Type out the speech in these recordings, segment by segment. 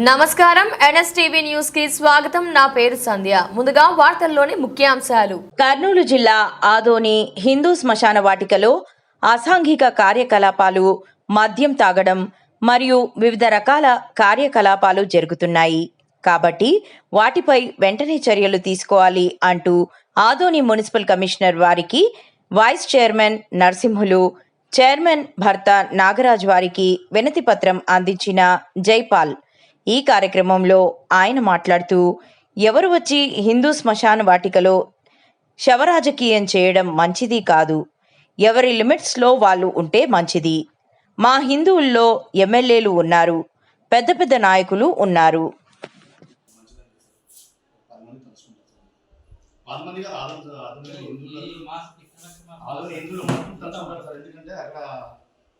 నమస్కారం. ఎన్ఎస్టీవీ న్యూస్కి స్వాగతం. నా పేరు సంధ్య. ముందుగా వార్తల్లోని ముఖ్యాంశాలు. కర్నూలు జిల్లా ఆదోని హిందూ శ్మశాన వాటికలో అసాంఘిక కార్యకలాపాలు మద్యం తాగడం మరియు వివిధ రకాల కార్యకలాపాలు జరుగుతున్నాయి. కాబట్టి వాటిపై వెంటనే చర్యలు తీసుకోవాలి అంటూ ఆదోని మున్సిపల్ కమిషనర్ వారికి వైస్ చైర్మన్ నరసింహులు చైర్మన్ భర్త నాగరాజ్ వారికి వినతి పత్రం అందించిన జైపాల్ ఈ కార్యక్రమంలో ఆయన మాట్లాడుతూ ఎవరు వచ్చి హిందూ శ్మశాన వాటికలో శవరాజకీయం చేయడం మంచిది కాదు. ఎవరి లిమిట్స్లో వాళ్ళు ఉంటే మంచిది. మా హిందువుల్లో ఎమ్మెల్యేలు ఉన్నారు. పెద్ద పెద్ద నాయకులు ఉన్నారు.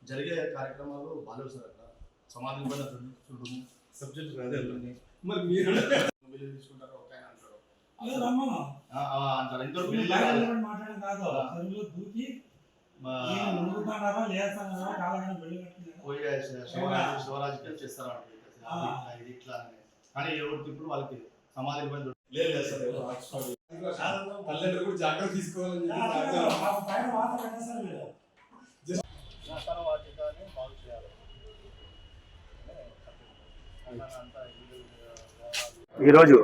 జరిగే కార్యక్రమాలు బాగాలేవు సార్ అక్కడ సమాధి కూడా చూడము సబ్జెక్ట్ అదే మరి మీరు బిల్లు తీసుకుంటారు ఒక ఆయన అంటారు మాట్లాడడం కాదు. చదువులో దూకి మా ఈయన మునుగుతున్నారా లేస్తున్నారా కాలమైన బిల్లు కట్టినారా పోయి శివరాజు శివరాజకీయం చేస్తారు ఇది ఇట్లా అని కానీ ఇప్పుడు వాళ్ళకి సమాధి ఇబ్బంది లేదు లేదు సార్ ఎవరు కూడా జాగ్రత్త తీసుకోవాలని చెప్పి ప్రార్థన. మాకు పైన వాత పెట్టేస్తారు మీరు శ్మశాన వాటికని బాగు చేయాలి ఈరోజు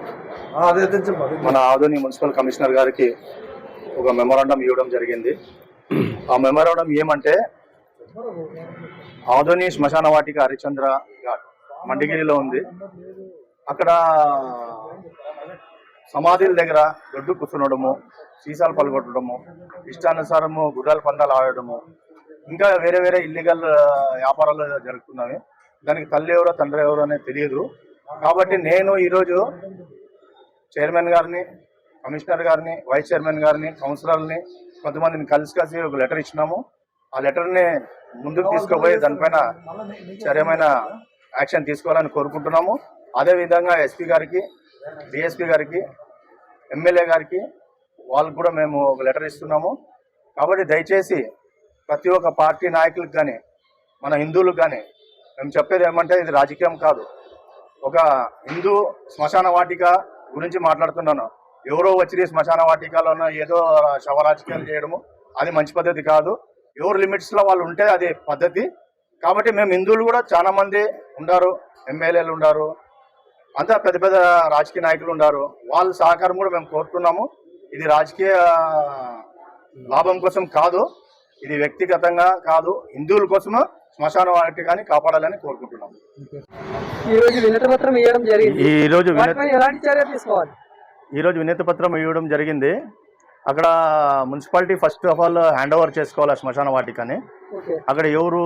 మన ఆదోని మున్సిపల్ కమిషనర్ గారికి ఒక మెమోరాండం ఇవ్వడం జరిగింది. ఆ మెమోరాండం ఏమంటే ఆదోని శ్మశాన వాటిక హరిచంద్ర ఘాట్ మండిగిరిలో ఉంది. అక్కడ సమాధుల దగ్గర దొడ్డు కూర్చునడము సీసాలు పలగొట్టడము ఇష్టానుసారము గుర్రాల పందాలు ఆడడము ఇంకా వేరే వేరే ఇల్లీగల్ వ్యాపారాలు జరుగుతున్నవి. దానికి తల్లి ఎవరో తండ్రి ఎవరో అనేది తెలియదు. కాబట్టి నేను ఈరోజు చైర్మన్ గారిని కమిషనర్ గారిని వైస్ చైర్మన్ గారిని కౌన్సిలర్ని కొంతమందిని కలిసి కలిసి ఒక లెటర్ ఇచ్చినాము. ఆ లెటర్ని ముందుకు తీసుకుపోయి దానిపైన చర్యమైన యాక్షన్ తీసుకోవాలని కోరుకుంటున్నాము. అదేవిధంగా ఎస్పీ గారికి డిఎస్పీ గారికి ఎమ్మెల్యే గారికి వాళ్ళకు కూడా మేము ఒక లెటర్ ఇస్తున్నాము. కాబట్టి దయచేసి ప్రతి ఒక్క పార్టీ నాయకులకు కానీ మన హిందువులకు కానీ మేము చెప్పేది ఏమంటే ఇది రాజకీయం కాదు. ఒక హిందూ శ్మశాన వాటిక గురించి మాట్లాడుతున్నాను. ఎవరో వచ్చి శ్మశాన వాటికలోనో ఏదో శవ రాజకీయాలు చేయడము అది మంచి పద్ధతి కాదు. ఎవరు లిమిట్స్లో వాళ్ళు ఉంటే అది పద్ధతి. కాబట్టి మేము హిందువులు కూడా చాలా మంది ఉండారు ఎమ్మెల్యేలు ఉండారు అంతా పెద్ద పెద్ద రాజకీయ నాయకులు ఉన్నారు వాళ్ళ సహకారం కూడా మేము కోరుతున్నాము. ఇది రాజకీయ లాభం కోసం కాదు ఇది వ్యక్తిగతంగా కాదు హిందువుల కోసము శ్మశాన వాటికని కాపాడాలని కోరుకుంటున్నాము ఈ రోజు వినతి పత్రం ఇవ్వడం జరిగింది. ఈ రోజు వాటిపై ఎలాంటి చర్య తీసుకోవాలి? ఈ రోజు వినతి పత్రం ఇవ్వడం జరిగింది. అక్కడ municipality first of all hand over చేసుకోవాలి ఆ శ్మశాన వాటికని అక్కడ ఎవరు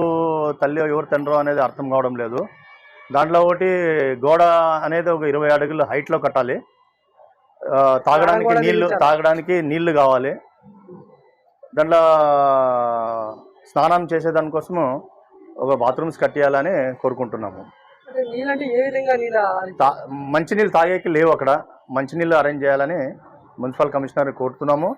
తల్లి ఎవరు తండ్రో అనేది అర్థం కావడం లేదు. దాంట్లో ఒకటి గోడ అనేది ఒక ఇరవై అడుగుల హైట్లో కట్టాలి. తాగడానికి నీళ్ళు. తాగడానికి నీళ్ళు కావాలి. దాంట్లో స్నానం చేసేదానికోసము ఒక బాత్రూమ్స్ కట్టియాలని కోరుకుంటున్నాము. మంచినీళ్ళు తాగేకి లేవు అక్కడ. మంచినీళ్ళు అరేంజ్ చేయాలని మున్సిపల్ కమిషనర్ కోరుతున్నాము.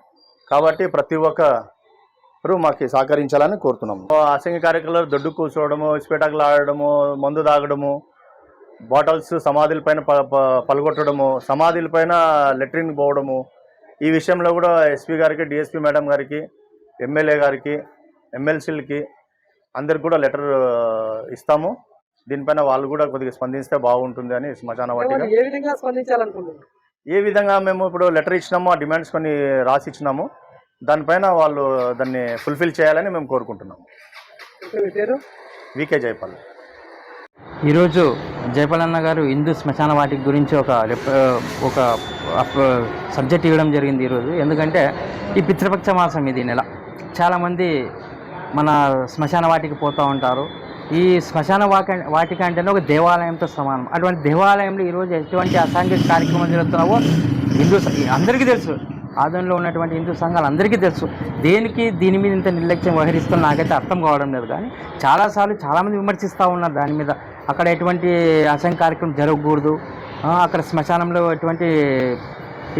కాబట్టి ప్రతి ఒక్కరు మాకు సహకరించాలని కోరుతున్నాము. అసంఘ కార్యక్రమాలు దొడ్డు కూర్చోవడము ఇస్పేటాకులు ఆడడము మందు తాగడము బాటిల్స్ సమాధుల పైన ప- ప- పలగొట్టడము సమాధుల పైన లెట్రిన్ పోవడము. ఈ విషయంలో కూడా ఎస్పీ గారికి డిఎస్పీ మేడం గారికి ఎమ్మెల్యే గారికి ఎమ్మెల్సీలకి అందరికి కూడా లెటర్ ఇస్తాము. దీనిపైన వాళ్ళు కూడా కొద్దిగా స్పందిస్తే బాగుంటుంది అని శ్మశాన వాటిగా ఏ విధంగా స్పందించాలనుకుంటున్నారు? ఏ విధంగా మేము ఇప్పుడు లెటర్ ఇచ్చినాము ఆ డిమాండ్స్ కొన్ని రాసి ఇచ్చినాము. దానిపైన వాళ్ళు దాన్ని ఫుల్ఫిల్ చేయాలని మేము కోరుకుంటున్నాము. వికే జయపాల్. ఈరోజు జయపాలన్న గారు హిందూ శ్మశాన వాటిక గురించి ఒక రిప్- ఒక సబ్జెక్ట్ ఇవ్వడం జరిగింది ఈరోజు. ఎందుకంటే ఈ పితృపక్ష మాసం ఇది నెల. చాలామంది మన శ్మశాన వాటికి పోతూ ఉంటారు. ఈ శ్మశాన వాక వాటిక అంటేనే ఒక దేవాలయంతో సమానం. అటువంటి దేవాలయంలో ఈరోజు ఎటువంటి అసాంఘిక కార్యక్రమాలు జరుగుతున్నావో హిందూ అందరికీ తెలుసు. ఆదంలో ఉన్నటువంటి హిందూ సంఘాలు అందరికీ తెలుసు. దేనికి దీని మీద ఇంత నిర్లక్ష్యం వహిస్తున్న నాకైతే అర్థం కావడం లేదు. కానీ చాలాసార్లు చాలామంది విమర్శిస్తూ ఉన్నారు దాని మీద. అక్కడ ఎటువంటి అసంఘ కార్యక్రమం జరగకూడదు. అక్కడ శ్మశానంలో ఎటువంటి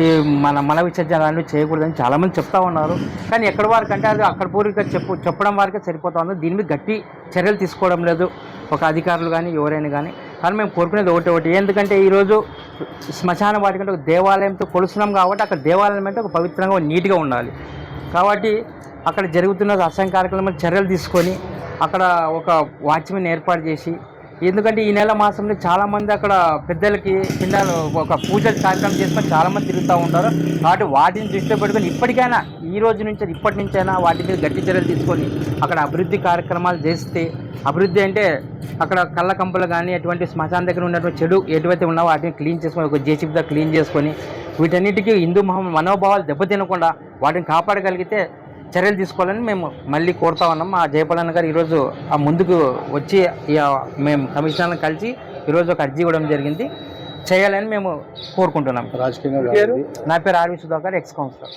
ఈ మన మల విసర్జనలు చేయకూడదని చాలామంది చెప్తా ఉన్నారు. కానీ ఎక్కడి వారికి అంటే అది అక్కడ పూర్వక చెప్పు చెప్పడం వారికే సరిపోతుంది దీని మీద గట్టి చర్యలు తీసుకోవడం లేదు. ఒక అధికారులు కానీ ఎవరైనా కానీ కానీ మేము కోరుకునేది ఒకటి ఒకటి. ఎందుకంటే ఈరోజు శ్మశాన వాటికంటే ఒక దేవాలయంతో కొలుస్తున్నాం కాబట్టి అక్కడ దేవాలయం అంటే ఒక పవిత్రంగా నీట్గా ఉండాలి. కాబట్టి అక్కడ జరుగుతున్న అసహ్య కార్యక్రమాలు చర్యలు తీసుకొని అక్కడ ఒక వాచ్మెన్ ఏర్పాటు చేసి ఎందుకంటే ఈ నెల మాసంలో చాలామంది అక్కడ పెద్దలకి చిన్న ఒక పూజలు కార్యక్రమం చేసుకొని చాలామంది తిరుగుతూ ఉంటారు. కాబట్టి వాటిని దృష్టిలో పెట్టుకొని ఇప్పటికైనా ఈ రోజు నుంచి ఇప్పటి నుంచైనా వాటి మీద గట్టి చర్యలు తీసుకొని అక్కడ అభివృద్ధి కార్యక్రమాలు చేస్తే అభివృద్ధి అంటే అక్కడ కళ్ళ కంపలు కానీ అటువంటి శ్మశాన దగ్గర ఉన్నటువంటి చెడు ఎటువైతే ఉన్నావో వాటిని క్లీన్ చేసుకొని ఒక జేసీబీతో క్లీన్ చేసుకొని వీటన్నిటికీ హిందూ మహా మనోభావాలు దెబ్బతినకుండా వాటిని కాపాడగలిగితే చర్యలు తీసుకోవాలని మేము మళ్ళీ కోరుతా ఉన్నాం. మా జయపాలన్న గారు ఈరోజు ఆ ముందుకు వచ్చి ఆ మేము కమిషనర్లను కలిసి ఈరోజు ఒక అర్జీ ఇవ్వడం జరిగింది. చేయాలని మేము కోరుకుంటున్నాం. నా పేరు ఆర్వి సుధాకర్ ఎక్స్ కౌన్సిలర్.